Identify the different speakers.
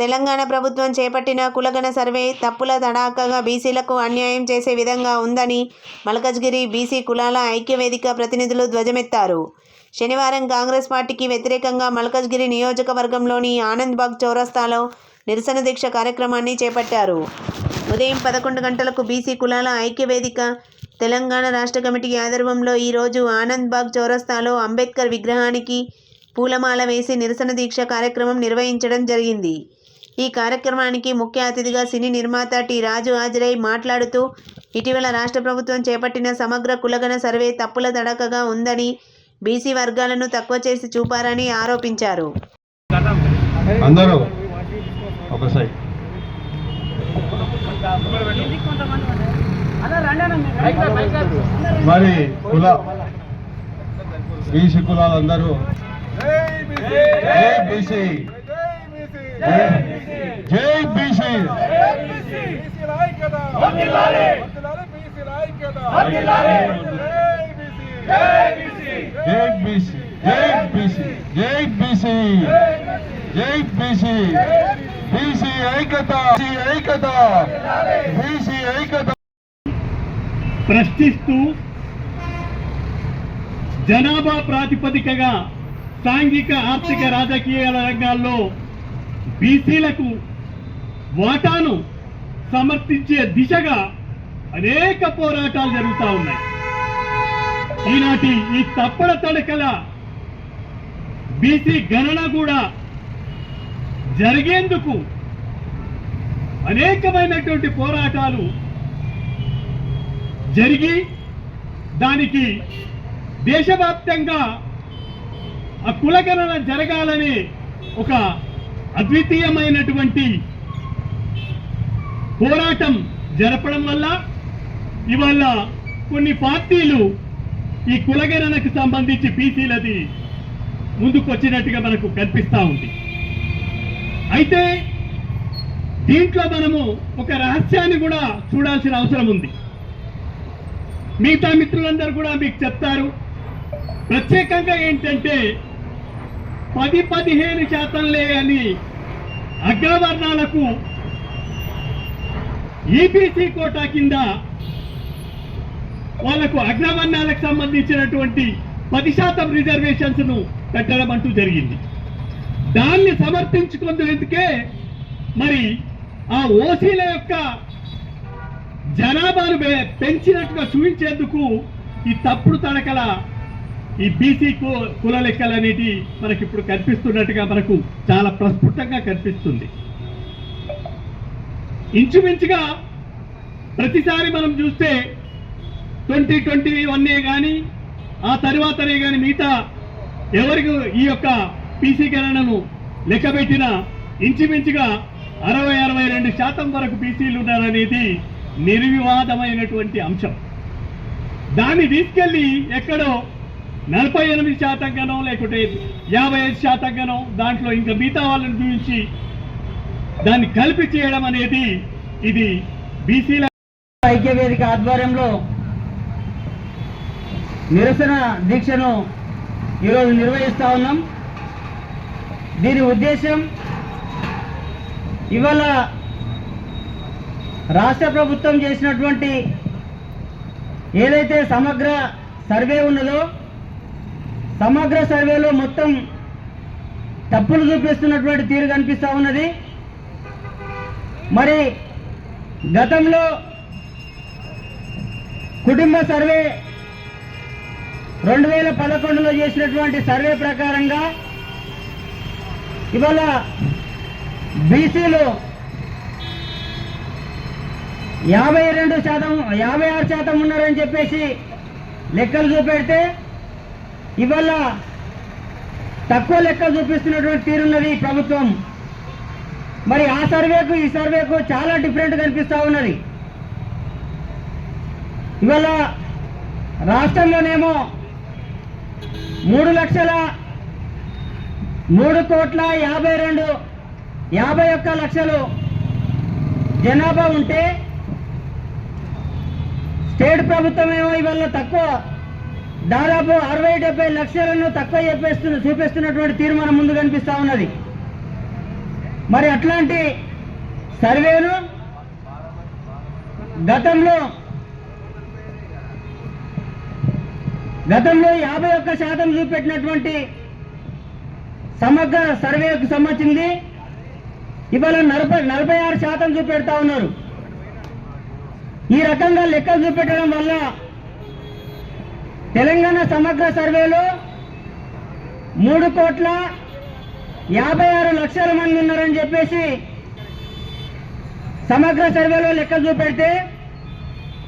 Speaker 1: తెలంగాణ ప్రభుత్వం చేపట్టిన కులగణ సర్వే తప్పుల తడాకగా బీసీలకు అన్యాయం చేసే విధంగా ఉందని మల్కజ్గిరి బీసీ కులాల ఐక్యవేదిక ప్రతినిధులు ధ్వజమెత్తారు. శనివారం కాంగ్రెస్ పార్టీకి వ్యతిరేకంగా మల్కజ్గిరి నియోజకవర్గంలోని ఆనంద్బాగ్ చౌరస్తాలో నిరసన దీక్ష కార్యక్రమాన్ని చేపట్టారు. ఉదయం పదకొండు గంటలకు బీసీ కులాల ఐక్యవేదిక తెలంగాణ రాష్ట్ర కమిటీ ఆధ్వర్యంలో ఈరోజు ఆనంద్బాగ్ చౌరస్తాలో అంబేద్కర్ విగ్రహానికి పూలమాల వేసి నిరసన దీక్ష కార్యక్రమం నిర్వహించడం జరిగింది. ఈ కార్యక్రమానికి ముఖ్య అతిథిగా సినీ నిర్మాత టి. రాజు హాజరై మాట్లాడుతూ ఇటీవల రాష్ట్ర ప్రభుత్వం చేపట్టిన సమగ్ర కులగణ సర్వే తప్పుల తడకగా ఉందని బీసీ వర్గాలను తక్కువ చేసి చూపారని ఆరోపించారు.
Speaker 2: అందరూ మరి కుల బీసీ కులాలందరూ బీసీ. జై బీసీ జై బీసీ జై బీసీ జై బీసీ జై బీసీ బీసీ ఐక్యత బీసీ ఐక్యత బీసీ ఐక్యత
Speaker 3: ప్రశ్నిస్తూ జనాభా ప్రాతిపదికగా సాంఘిక ఆర్థిక రాజకీయ రంగాల్లో బీసీలకు వాటాను సమర్థించే దిశగా అనేక పోరాటాలు జరుగుతూ ఉన్నాయి. ఈనాటి ఈ తప్పడ తడకల బీసీ గణన కూడా జరిగేందుకు అనేకమైనటువంటి పోరాటాలు జరిగి దానికి దేశవ్యాప్తంగా ఆ కులగణన జరగాలని ఒక అద్వితీయమైనటువంటి పోరాటం జరపడం వల్ల ఇవాళ కొన్ని పార్టీలు ఈ కులగణనకు సంబంధించి బీసీలది ముందుకొచ్చినట్టుగా మనకు కనిపిస్తా ఉంది. అయితే దీంట్లో మనము ఒక రహస్యాన్ని కూడా చూడాల్సిన అవసరం ఉంది. మిగతా మిత్రులందరూ కూడా మీకు చెప్తారు. ప్రత్యేకంగా ఏంటంటే పది పదిహేను శాతంలే అని అగ్రవర్ణాలకు ఈబీసీ కోటా కింద వాళ్ళకు అగ్రవర్ణాలకు సంబంధించినటువంటి పది శాతం రిజర్వేషన్స్ను పెట్టడం అంటూ జరిగింది. దాన్ని సమర్థించుకుందుకే మరి ఆ ఓసీల యొక్క జనాభాను పెంచినట్టుగా చూపించేందుకు ఈ తప్పుడు తడకల ఈ బీసీ కు- కుల లెక్కలు అనేది మనకి ఇప్పుడు కనిపిస్తున్నట్టుగా మనకు చాలా ప్రస్ఫుటంగా కనిపిస్తుంది. ఇంచుమించుగా ప్రతిసారి మనం చూస్తే ట్వంటీ ట్వంటీ వన్నే కానీ ఆ తర్వాతనే కానీ మిగతా ఎవరికి ఈ యొక్క పీసీ గణనను లెక్కబెట్టిన ఇంచుమించుగా అరవై అరవై రెండు శాతం వరకు బీసీలు ఉన్నారనేది నిర్వివాదమైనటువంటి అంశం. దాన్ని తీసుకెళ్ళి ఎక్కడో నలభై ఎనిమిది శాతంగానో లేకుంటే యాభై ఐదు శాతంగానో దాంట్లో ఇంకా మిగతా వాళ్ళని చూపించి దాన్ని కలిపి చేయడం అనేది ఇది బీసీల
Speaker 4: ఐక్య వేదిక ఆధ్వర్యంలో నిరసన దీక్షను ఈరోజు నిర్వహిస్తా ఉన్నాం. దీని ఉద్దేశం ఇవాళ రాష్ట్ర ప్రభుత్వం చేసినటువంటి ఏదైతే సమగ్ర సర్వే ఉన్నదో సమగ్ర సర్వేలో మొత్తం తప్పులు చూపిస్తున్నటువంటి తీరు కనిపిస్తూ ఉన్నది. మరి గతంలో కుటుంబ సర్వే రెండు వేల పదకొండులో చేసినటువంటి సర్వే ప్రకారంగా ఇవాళ బీసీలు యాభై రెండు శాతం యాభై ఆరు శాతం ఉన్నారని చెప్పేసి లెక్కలు చూపెడితే ఇవాళ తక్కువ లెక్క చూపిస్తున్నటువంటి తీరున్నది ప్రభుత్వం. మరి ఆ సర్వేకు ఈ సర్వేకు చాలా డిఫరెంట్ కనిపిస్తూ ఉన్నది. ఇవాళ రాష్ట్రంలోనేమో మూడు లక్షల మూడు కోట్ల యాభై రెండు యాభై ఒక్క లక్షలు జనాభా ఉంటే స్టేట్ ప్రభుత్వం ఏమో ఇవాళ తక్కువ దాదాపు అరవై డెబ్బై లక్షలను తక్కువ చెప్పేస్తున్న చూపిస్తున్నటువంటి తీర్మానం ముందు కనిపిస్తా ఉన్నది. మరి అట్లాంటి సర్వేను గతంలో గతంలో యాభై ఒక్క శాతం చూపెట్టినటువంటి సమగ్ర సర్వేకు సంబంధించింది. ఇవాళ నలభై నలభై ఆరు శాతం చూపెడతా ఉన్నారు. ఈ రకంగా లెక్కలు చూపెట్టడం వల్ల తెలంగాణ సమగ్ర సర్వేలో మూడు కోట్ల యాభై ఆరు లక్షల మంది ఉన్నారని చెప్పేసి సమగ్ర సర్వేలో లెక్క చూపెడితే